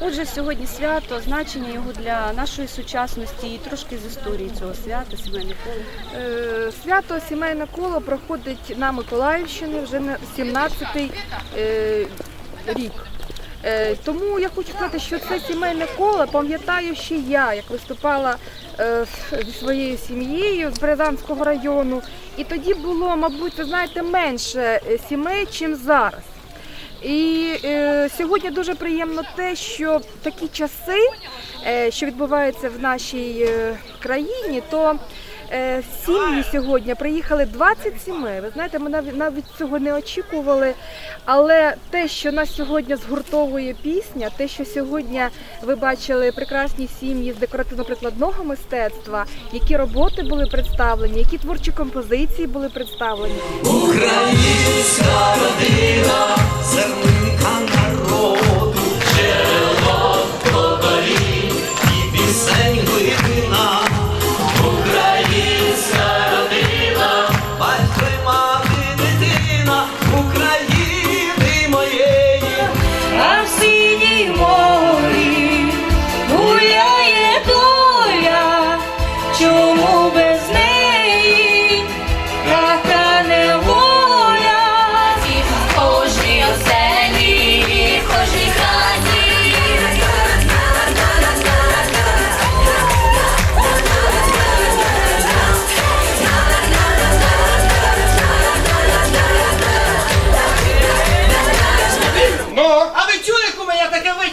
Отже, сьогодні свято, значення його для нашої сучасності і трошки з історії цього свята, сімейне коло. Е, Свято сімейне коло проходить на Миколаївщині вже на 17-й е, рік. Е, Тому я хочу сказати, що це сімейне коло пам'ятаю ще я, як виступала зі своєю сім'єю з Березанського району. І тоді було, мабуть, ви знаєте, менше сімей, чим зараз. І е, сьогодні дуже приємно те, що такі часи, е, що відбуваються в нашій е, країні, то е, сім'ї сьогодні приїхали 20 сімей. Ви знаєте, ми навіть, навіть цього не очікували. Але те, що нас сьогодні згуртовує пісня, те, що сьогодні ви бачили прекрасні сім'ї з декоративно-прикладного мистецтва, які роботи були представлені, які творчі композиції були представлені. Українська родина,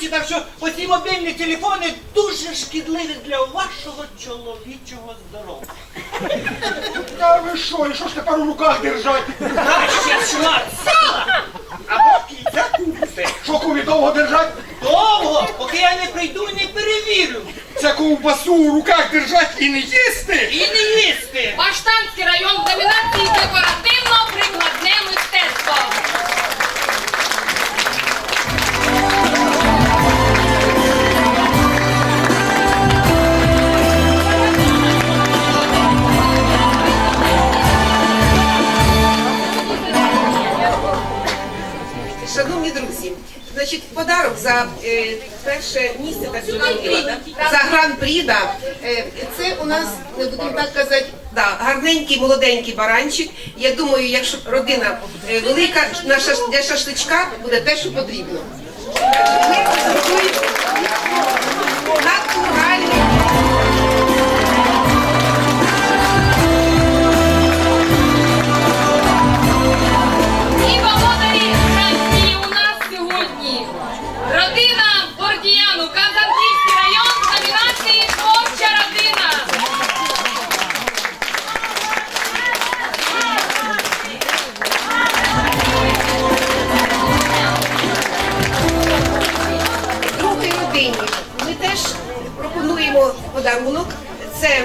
таке вичитав, що оці мобільні телефони дуже шкідливі для вашого чоловічого здоров'я. Та ви що, і що ж тепер у руках держать? Краще шмат сала або кільця купити. Що кумі довго держать? Довго, поки я не прийду і не перевірю. Це ковбасу у руках держать і не їсти? І не їсти. Баштанський район номінації декоративно-прикладне Шановні друзі, значить, подарок за е, перше місце так за гран-прі, да. Е, це у нас, будемо так казати, да, гарненький молоденький баранчик. Я думаю, якщо родина е, велика, на шаш- для шашличка буде те, що потрібно. Ми подарунок. Це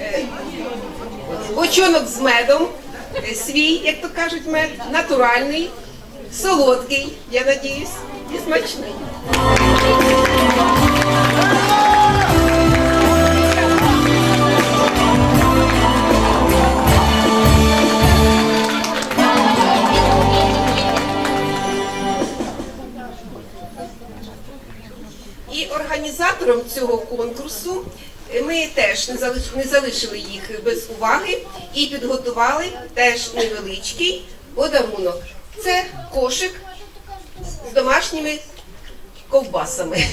е, бочонок з медом, е, свій, як то кажуть, мед, натуральний, солодкий, я надіюсь, і смачний. Організатором цього конкурсу ми теж не залиш- не залишили їх без уваги і підготували теж невеличкий подарунок. Це кошик з домашніми ковбасами.